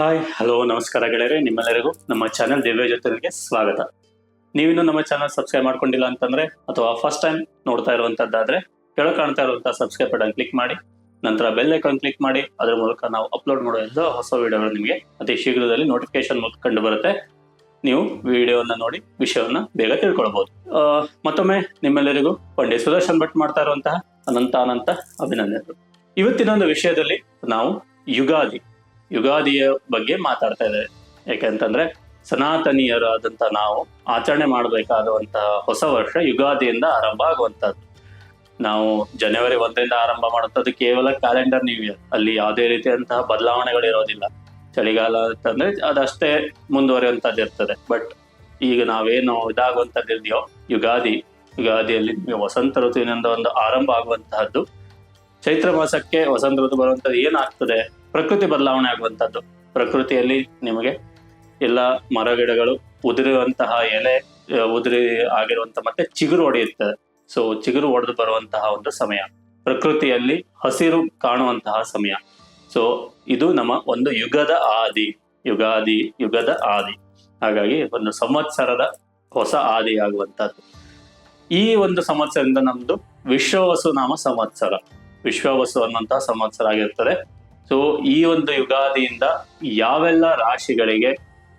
Hi hello ನಮಸ್ಕಾರ ಗೆಳೆಯರೆ, ನಿಮ್ಮೆಲ್ಲರಿಗೂ ನಮ್ಮ ಚಾನೆಲ್ ದಿವ್ಯ ಜೊತೆಗೆ ಸ್ವಾಗತ. ನೀವಿನ್ನು ನಮ್ಮ ಚಾನಲ್ ಸಬ್ಸ್ಕ್ರೈಬ್ ಮಾಡ್ಕೊಂಡಿಲ್ಲ ಅಂತಂದ್ರೆ, ಅಥವಾ ಫಸ್ಟ್ ಟೈಮ್ ನೋಡ್ತಾ ಇರುವಂತದ್ದಾದ್ರೆ, ಕೆಳಗೆ ಕಾಣ್ತಾ ಇರುವಂತಹ ಸಬ್ಸ್ಕ್ರೈಬ್ ಬಟನ್ ಕ್ಲಿಕ್ ಮಾಡಿ, ನಂತರ ಬೆಲ್ ಐಕಾನ್ ಕ್ಲಿಕ್ ಮಾಡಿ, ಅದರ ಮೂಲಕ ನಾವು ಅಪ್ಲೋಡ್ ಮಾಡೋ ಎಲ್ಲ ಹೊಸ ವಿಡಿಯೋಗಳು ನಿಮಗೆ ಅತಿ ಶೀಘ್ರದಲ್ಲಿ ನೋಟಿಫಿಕೇಶನ್ ಮೂಲಕ ಕಂಡು ಬರುತ್ತೆ. ನೀವು ವಿಡಿಯೋವನ್ನ ನೋಡಿ, ವಿಷಯವನ್ನ ಬೇಗ ತಿಳ್ಕೊಳ್ಬಹುದು ಮತ್ತೊಮ್ಮೆ ನಿಮ್ಮೆಲ್ಲರಿಗೂ ಪಂಡಿತ್ ಸುದರ್ಶನ್ ಭಟ್ ಮಾಡ್ತಾ ಇರುವಂತಹ ಅನಂತ ಅನಂತ ಅಭಿನಂದನೆಗಳು. ಇವತ್ತಿನ ಒಂದು ವಿಷಯದಲ್ಲಿ ನಾವು ಯುಗಾದಿ ಯುಗಾದಿಯ ಬಗ್ಗೆ ಮಾತಾಡ್ತಾ ಇದ್ದಾರೆ. ಯಾಕೆಂತಂದ್ರೆ ಸನಾತನೀಯರಾದಂತ ನಾವು ಆಚರಣೆ ಮಾಡಬೇಕಾದಂತಹ ಹೊಸ ವರ್ಷ ಯುಗಾದಿಯಿಂದ ಆರಂಭ ಆಗುವಂತದ್ದು ನಾವು ಜನವರಿ ಒಂದರಿಂದ ಆರಂಭ ಮಾಡುವಂಥದ್ದು ಕೇವಲ ಕ್ಯಾಲೆಂಡರ್ ನ್ಯೂ ಇಯರ್. ಅಲ್ಲಿ ಯಾವುದೇ ರೀತಿಯಂತಹ ಬದಲಾವಣೆಗಳು ಇರೋದಿಲ್ಲ ಚಳಿಗಾಲ ಅಂತಂದ್ರೆ ಅದಷ್ಟೇ ಮುಂದುವರಿಯುವಂತದ್ದು ಇರ್ತದೆ. ಬಟ್ ಈಗ ನಾವೇನು ಇದಾಗುವಂತದ್ದು ಇದೆಯೋ ಯುಗಾದಿ, ಯುಗಾದಿಯಲ್ಲಿ ವಸಂತ ಋತುವಿನಿಂದ ಒಂದು ಆರಂಭ ಆಗುವಂತಹದ್ದು. ಚೈತ್ರ ಮಾಸಕ್ಕೆ ವಸಂತ ಋತು ಬರುವಂತದ್ದು ಏನಾಗ್ತದೆ? ಪ್ರಕೃತಿ ಬದಲಾವಣೆ ಆಗುವಂಥದ್ದು. ಪ್ರಕೃತಿಯಲ್ಲಿ ನಿಮಗೆ ಎಲ್ಲ ಮರಗಿಡಗಳು ಉದುರುವಂತಹ ಎಲೆ ಉದುರಿ ಆಗಿರುವಂತಹ ಮತ್ತೆ ಚಿಗುರು ಹೊಡೆಯುತ್ತದೆ ಸೊ ಚಿಗುರು ಹೊಡೆದು ಬರುವಂತಹ ಒಂದು ಸಮಯ. ಪ್ರಕೃತಿಯಲ್ಲಿ ಹಸಿರು ಕಾಣುವಂತಹ ಸಮಯ. ಸೊ ಇದು ನಮ್ಮ ಒಂದು ಯುಗದ ಆದಿ, ಯುಗಾದಿ, ಯುಗದ ಆದಿ. ಹಾಗಾಗಿ ಒಂದು ಸಂವತ್ಸರದ ಹೊಸ ಆದಿ ಆಗುವಂತದ್ದು ಈ ಒಂದು ಸಂವತ್ಸರದಿಂದ ನಮ್ದು ವಿಶ್ವವಸು ನಾಮ ಸಂವತ್ಸರ. ವಿಶ್ವವಸು ಅನ್ನುವಂತಹ ಸಂವತ್ಸರ ಆಗಿರ್ತದೆ. ಸೊ ಈ ಒಂದು ಯುಗಾದಿಯಿಂದ ಯಾವೆಲ್ಲ ರಾಶಿಗಳಿಗೆ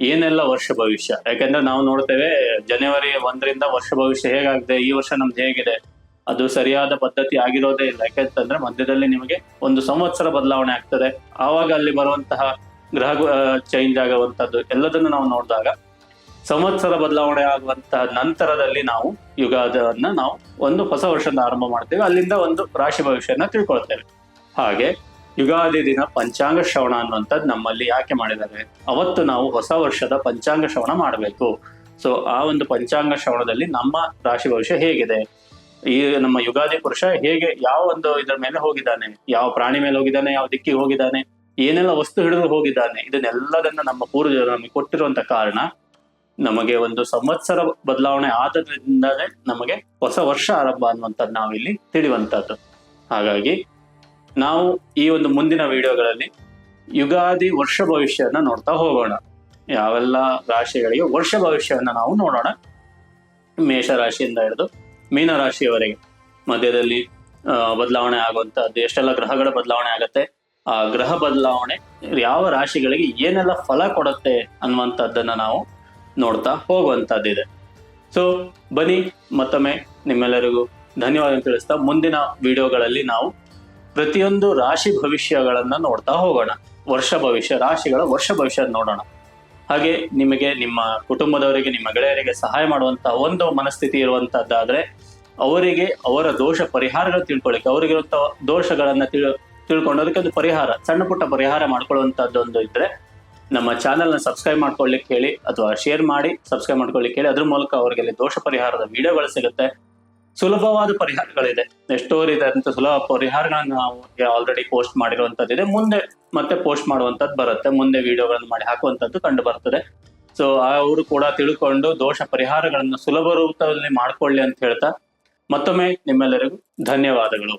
ಏನೆಲ್ಲ ವರ್ಷ ಭವಿಷ್ಯ? ಯಾಕಂದ್ರೆ ನಾವು ನೋಡ್ತೇವೆ ಜನವರಿ ಒಂದರಿಂದ ವರ್ಷ ಭವಿಷ್ಯ ಹೇಗಾಗಿದೆ? ಈ ವರ್ಷ ನಮ್ದು ಹೇಗಿದೆ? ಅದು ಸರಿಯಾದ ಪದ್ಧತಿ ಆಗಿರೋದೇ ಇಲ್ಲ. ಯಾಕಂತಂದ್ರೆ ಮಧ್ಯದಲ್ಲಿ ನಿಮಗೆ ಒಂದು ಸಂವತ್ಸರ ಬದಲಾವಣೆ ಆಗ್ತದೆ. ಆವಾಗ ಅಲ್ಲಿ ಬರುವಂತಹ ಗ್ರಹ ಚೇಂಜ್ ಆಗುವಂತದ್ದು ಎಲ್ಲದನ್ನು ನಾವು ನೋಡಿದಾಗ ಸಂವತ್ಸರ ಬದಲಾವಣೆ ಆಗುವಂತಹ ನಂತರದಲ್ಲಿ ನಾವು ಯುಗಾದವನ್ನ ನಾವು ಒಂದು ಹೊಸ ವರ್ಷದ ಆರಂಭ ಮಾಡ್ತೇವೆ. ಅಲ್ಲಿಂದ ಒಂದು ರಾಶಿ ಭವಿಷ್ಯನ ತಿಳ್ಕೊಳ್ತೇವೆ. ಹಾಗೆ ಯುಗಾದಿ ದಿನ ಪಂಚಾಂಗ ಶ್ರವಣ ಅನ್ನುವಂಥದ್ದು ನಮ್ಮಲ್ಲಿ ಯಾಕೆ ಮಾಡಿದ್ದಾರೆ? ಅವತ್ತು ನಾವು ಹೊಸ ವರ್ಷದ ಪಂಚಾಂಗ ಶ್ರವಣ ಮಾಡಬೇಕು. ಸೊ ಆ ಒಂದು ಪಂಚಾಂಗ ಶ್ರವಣದಲ್ಲಿ ನಮ್ಮ ರಾಶಿ ಭವಿಷ್ಯ ಹೇಗಿದೆ? ಈ ನಮ್ಮ ಯುಗಾದಿ ಪುರುಷ ಹೇಗೆ ಯಾವ ಒಂದು ಇದರ ಮೇಲೆ ಹೋಗಿದ್ದಾನೆ? ಯಾವ ಪ್ರಾಣಿ ಮೇಲೆ ಹೋಗಿದ್ದಾನೆ? ಯಾವ ದಿಕ್ಕಿಗೆ ಹೋಗಿದ್ದಾನೆ? ಏನೆಲ್ಲ ವಸ್ತು ಹಿಡಿದು ಹೋಗಿದ್ದಾನೆ? ಇದನ್ನೆಲ್ಲದನ್ನ ನಮ್ಮ ಪೂರ್ವಜರು ನಮಗೆ ಕೊಟ್ಟಿರುವಂತ ಕಾರಣ ನಮಗೆ ಒಂದು ಸಂವತ್ಸರ ಬದಲಾವಣೆ ಆದ್ರಿಂದಲೇ ನಮಗೆ ಹೊಸ ವರ್ಷ ಆರಂಭ ಅನ್ನುವಂಥದ್ದು ನಾವಿಲ್ಲಿ ತಿಳಿಯುವಂತದ್ದು ಹಾಗಾಗಿ ನಾವು ಈ ಒಂದು ಮುಂದಿನ ವಿಡಿಯೋಗಳಲ್ಲಿ ಯುಗಾದಿ ವರ್ಷ ಭವಿಷ್ಯವನ್ನ ನೋಡ್ತಾ ಹೋಗೋಣ. ಯಾವೆಲ್ಲ ರಾಶಿಗಳಿಗೆ ವರ್ಷ ಭವಿಷ್ಯವನ್ನ ನಾವು ನೋಡೋಣ. ಮೇಷ ರಾಶಿಯಿಂದ ಹಿಡಿದು ಮೀನ ರಾಶಿಯವರೆಗೆ ಮಧ್ಯದಲ್ಲಿ ಬದಲಾವಣೆ ಆಗುವಂತಹದ್ದು, ಎಷ್ಟೆಲ್ಲ ಗ್ರಹಗಳ ಬದಲಾವಣೆ ಆಗತ್ತೆ, ಆ ಗ್ರಹ ಬದಲಾವಣೆ ಯಾವ ರಾಶಿಗಳಿಗೆ ಏನೆಲ್ಲ ಫಲ ಕೊಡುತ್ತೆ ಅನ್ನುವಂಥದ್ದನ್ನ ನಾವು ನೋಡ್ತಾ ಹೋಗುವಂಥದ್ದಿದೆ ಸೊ ಬನ್ನಿ ಮತ್ತೊಮ್ಮೆ ನಿಮ್ಮೆಲ್ಲರಿಗೂ ಧನ್ಯವಾದ ತಿಳಿಸ್ತಾ ಮುಂದಿನ ವಿಡಿಯೋಗಳಲ್ಲಿ ನಾವು ಪ್ರತಿಯೊಂದು ರಾಶಿ ಭವಿಷ್ಯಗಳನ್ನ ನೋಡ್ತಾ ಹೋಗೋಣ. ವರ್ಷ ಭವಿಷ್ಯ, ರಾಶಿಗಳ ವರ್ಷ ಭವಿಷ್ಯ ನೋಡೋಣ. ಹಾಗೆ ನಿಮಗೆ ನಿಮ್ಮ ಕುಟುಂಬದವರಿಗೆ, ನಿಮ್ಮ ಗೆಳೆಯರಿಗೆ ಸಹಾಯ ಮಾಡುವಂತಹ ಒಂದು ಮನಸ್ಥಿತಿ ಇರುವಂತದ್ದಾದ್ರೆ, ಅವರಿಗೆ ಅವರ ದೋಷ ಪರಿಹಾರಗಳು ತಿಳ್ಕೊಳ್ಳಿಕ್ಕೆ, ಅವರಿಗಿರುವಂತ ದೋಷಗಳನ್ನ ತಿಳ್ ತಿಳ್ಕೊಂಡು ಅದಕ್ಕೆ ಒಂದು ಪರಿಹಾರ, ಸಣ್ಣ ಪುಟ್ಟ ಪರಿಹಾರ ಮಾಡ್ಕೊಳ್ಳುವಂತದ್ದು ಒಂದು ಇದ್ರೆ, ನಮ್ಮ ಚಾನೆಲ್ನ ಸಬ್ಸ್ಕ್ರೈಬ್ ಮಾಡ್ಕೊಳ್ಳಿಕ್ಕೆ ಹೇಳಿ, ಅಥವಾ ಶೇರ್ ಮಾಡಿ ಸಬ್ಸ್ಕ್ರೈಬ್ ಮಾಡ್ಕೊಳ್ಳಿಕ್ಕೆ ಹೇಳಿ, ಅದ್ರ ಮೂಲಕ ಅವರಿಗೆ ದೋಷ ಪರಿಹಾರದ ವಿಡಿಯೋಗಳು ಸಿಗುತ್ತೆ. ಸುಲಭವಾದ ಪರಿಹಾರಗಳಿದೆ. ಎಷ್ಟೋ ರೀತಿಯಾದಂತ ಸುಲಭ ಪರಿಹಾರಗಳನ್ನ ನಾವು ಆಲ್ರೆಡಿ ಪೋಸ್ಟ್ ಮಾಡಿರುವಂತದ್ದಿದೆ ಮುಂದೆ ಮತ್ತೆ ಪೋಸ್ಟ್ ಮಾಡುವಂತದ್ದು ಬರುತ್ತೆ. ಮುಂದೆ ವಿಡಿಯೋಗಳನ್ನು ಮಾಡಿ ಹಾಕುವಂತದ್ದು ಕಂಡು ಬರ್ತದೆ. ಸೊ ಅವರು ಕೂಡ ತಿಳ್ಕೊಂಡು ದೋಷ ಪರಿಹಾರಗಳನ್ನು ಸುಲಭ ರೂಪದಲ್ಲಿ ಮಾಡ್ಕೊಳ್ಳಿ ಅಂತ ಹೇಳ್ತಾ ಮತ್ತೊಮ್ಮೆ ನಿಮ್ಮೆಲ್ಲರಿಗೂ ಧನ್ಯವಾದಗಳು.